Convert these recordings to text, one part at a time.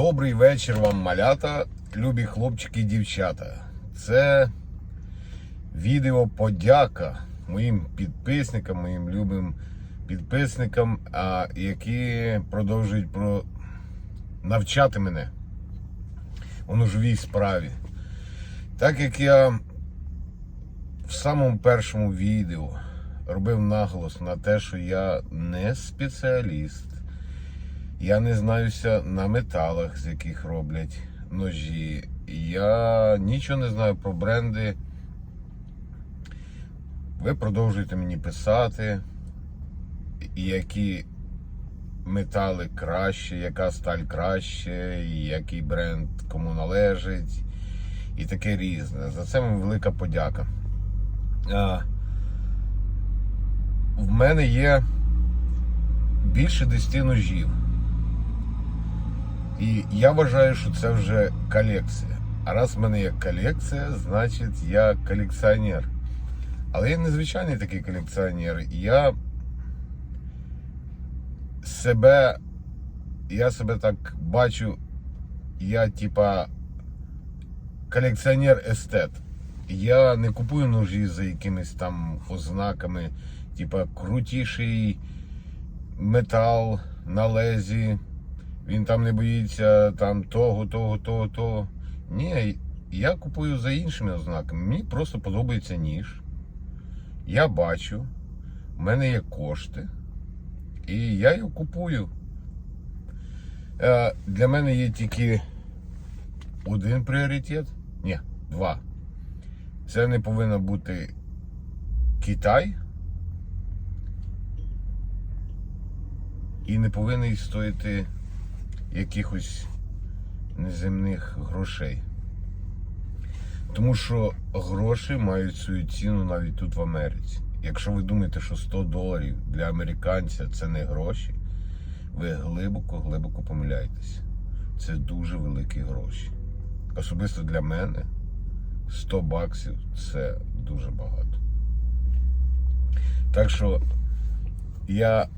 Добрий вечір вам, малята, любі хлопчики і дівчата. Це відео подяка моїм підписникам, моїм любим підписникам, які продовжують про... навчати мене у ножовій справі. Так як я в самому першому відео робив наголос на те, що я не спеціаліст. Я не знаюся на металах, з яких роблять ножі. Я нічого не знаю про бренди. Ви продовжуєте мені писати, які метали краще, яка сталь краще, який бренд кому належить, і таке різне. За це вам велика подяка. А, в мене є більше 10 ножів. І я вважаю, що це вже колекція. А раз в мене є колекція, значить я колекціонер. Але я не звичайний такий колекціонер. Я себе, я себе так бачу, я типа колекціонер-естет. Я не купую ножі за якимись там ознаками, типа крутіший метал на лезі. Він там не боїться там того, того, того, того. Ні, я купую за іншими ознаками. Мені просто подобається ніж. Я бачу, в мене є кошти. І я його купую. Е, Для мене є тільки один пріоритет. Ні, два. Це не повинен бути Китай. І не повинен стоїти якихось неземних грошей. Тому що гроші мають свою ціну навіть тут в Америці. Якщо ви думаєте, що 100 доларів для американця це не гроші, ви глибоко-глибоко помиляєтесь. Це дуже великі гроші. Особисто для мене 100 баксів це дуже багато. Так що я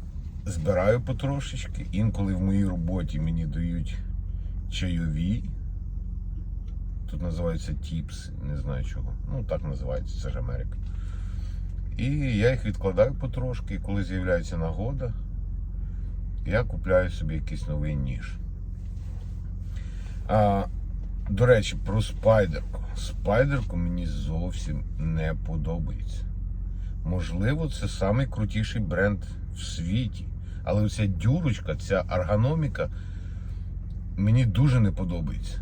збираю потрошечки. Інколи в моїй роботі мені дають чайові. Тут називаються тіпс, не знаю чого. Ну так називається, це ж Америка. І я їх відкладаю потрошки, і коли з'являється нагода, я купляю собі якийсь новий ніж. А, До речі, про спайдерку. Спайдерку мені зовсім не подобається. Можливо, це найкрутіший бренд в світі. Але оця дюрочка, ця аргономіка мені дуже не подобається.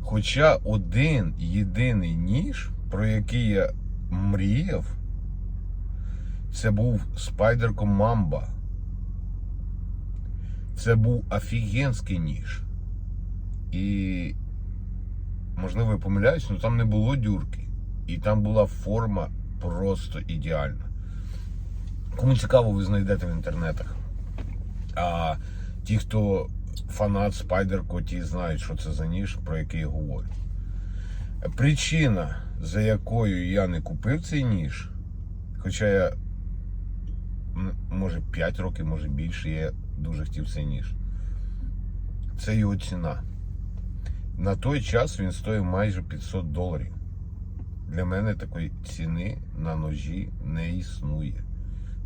Хоча один єдиний ніж, про який я мріяв, це був спайдерком Мамба. Це був офігенський ніж. І, можливо, я помиляюсь, але там не було дюрки. І там була форма просто ідеальна. Кому цікаво, ви знайдете в інтернетах. А ті, хто фанат Спайдерко, ті знають, що це за ніж, про який я говорю. Причина, за якою я не купив цей ніж, хоча я, може 5 років, може більше, я дуже хотів цей ніж. Це його ціна. На той час він стоїв майже 500 доларів. Для мене такої ціни на ножі не існує.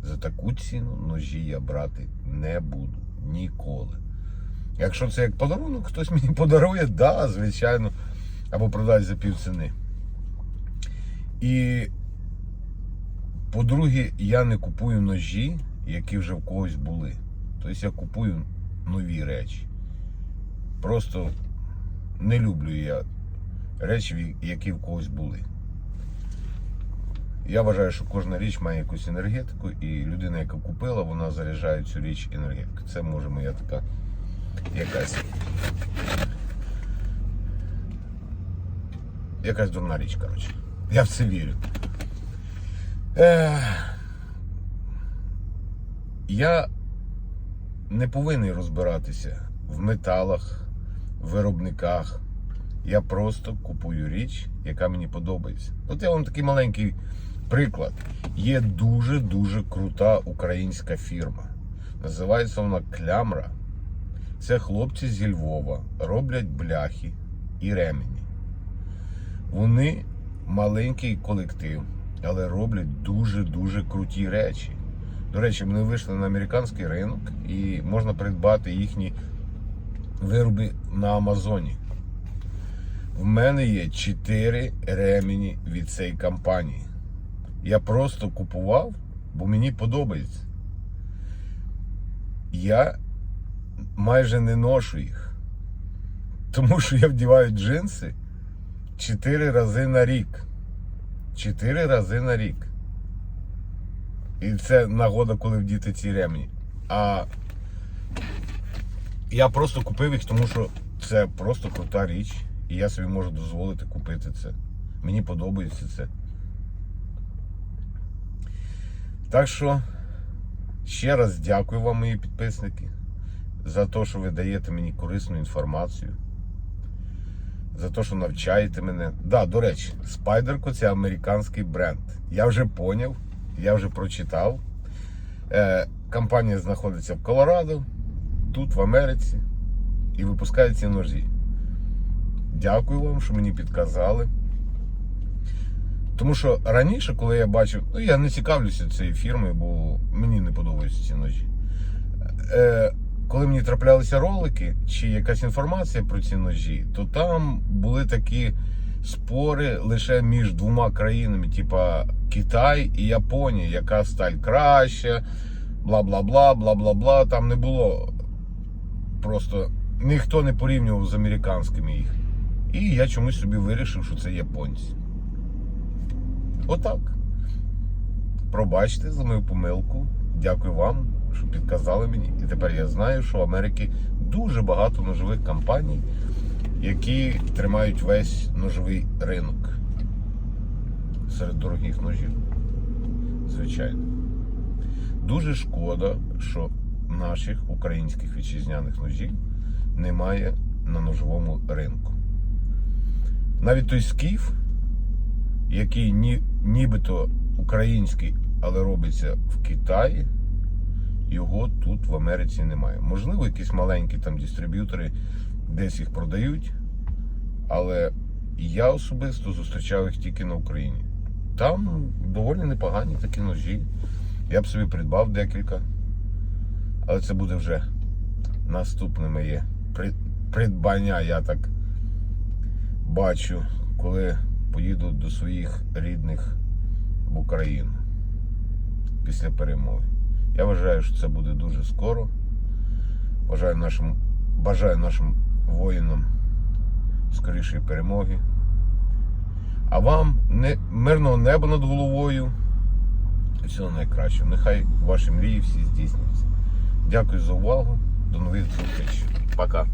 За таку ціну ножі я брати не буду ніколи. Якщо це як подарунок, хтось мені подарує, да, звичайно, або продасть за півціни. І, по-друге, я не купую ножі, які вже в когось були. Тобто я купую нові речі. Просто не люблю я речі, які в когось були. Я вважаю, що кожна річ має якусь енергетику, і людина, яка купила, вона заряджає цю річ енергетикою. Це може моя така якась. Якась дурна річ, коротше. Я в це вірю. Ех. Я не повинен розбиратися в металах, виробниках. Я просто купую річ, яка мені подобається. От я вам такий маленький приклад. Є дуже-дуже крута українська фірма. Називається вона Клямра. Це хлопці зі Львова роблять бляхи і ремені. Вони маленький колектив, але роблять дуже-дуже круті речі. До речі, вони вийшли на американський ринок і можна придбати їхні вироби на Амазоні. В мене є 4 ремені від цієї компанії. Я просто купував, бо мені подобається. Я майже не ношу їх. Тому що я вдіваю джинси 4 рази на рік. 4 рази на рік. І це нагода, коли вдіти ці ремні. А я просто купив їх, тому що це просто крута річ. І я собі можу дозволити купити це. Мені подобається це. Так що ще раз дякую вам, мої підписники, за те, що ви даєте мені корисну інформацію. За те, що навчаєте мене. Да, до речі, Спайдерко це американський бренд. Я вже поняв, я вже прочитав. Е, компанія знаходиться в Колорадо, тут в Америці, і випускає ці ножі. Дякую вам, що мені підказали. Тому що раніше, коли я бачив, ну я не цікавлюся цією фірмою, бо мені не подобаються ці ножі. Е, коли мені траплялися ролики чи якась інформація про ці ножі, то там були такі спори лише між двома країнами, типа Китай і Японія, яка сталь краща, бла бла бла, бла бла бла. Там не було просто ніхто не порівнював з американськими їх. І я чомусь собі вирішив, що це японці. Отак. Пробачте за мою помилку. Дякую вам, що підказали мені. І тепер я знаю, що в Америці дуже багато ножових компаній, які тримають весь ножовий ринок серед дорогих ножів. Звичайно. Дуже шкода, що наших українських вітчизняних ножів немає на ножовому ринку. Навіть той скіф, який ні, нібито український, але робиться в Китаї, його тут в Америці немає. Можливо, якісь маленькі там дистриб'ютори десь їх продають, але я особисто зустрічав їх тільки на Україні. Там доволі непогані такі ножі. Я б собі придбав декілька. Але це буде вже наступне моє придбання, я так бачу, коли поїду до своїх рідних в Україну після перемоги. Я вважаю, що це буде дуже скоро. Бажаю нашим, бажаю нашим воїнам скорішої перемоги. А вам не, мирного неба над головою. І всього найкращого. Нехай ваші мрії всі здійсняться. Дякую за увагу. До нових зустрічей. Пока.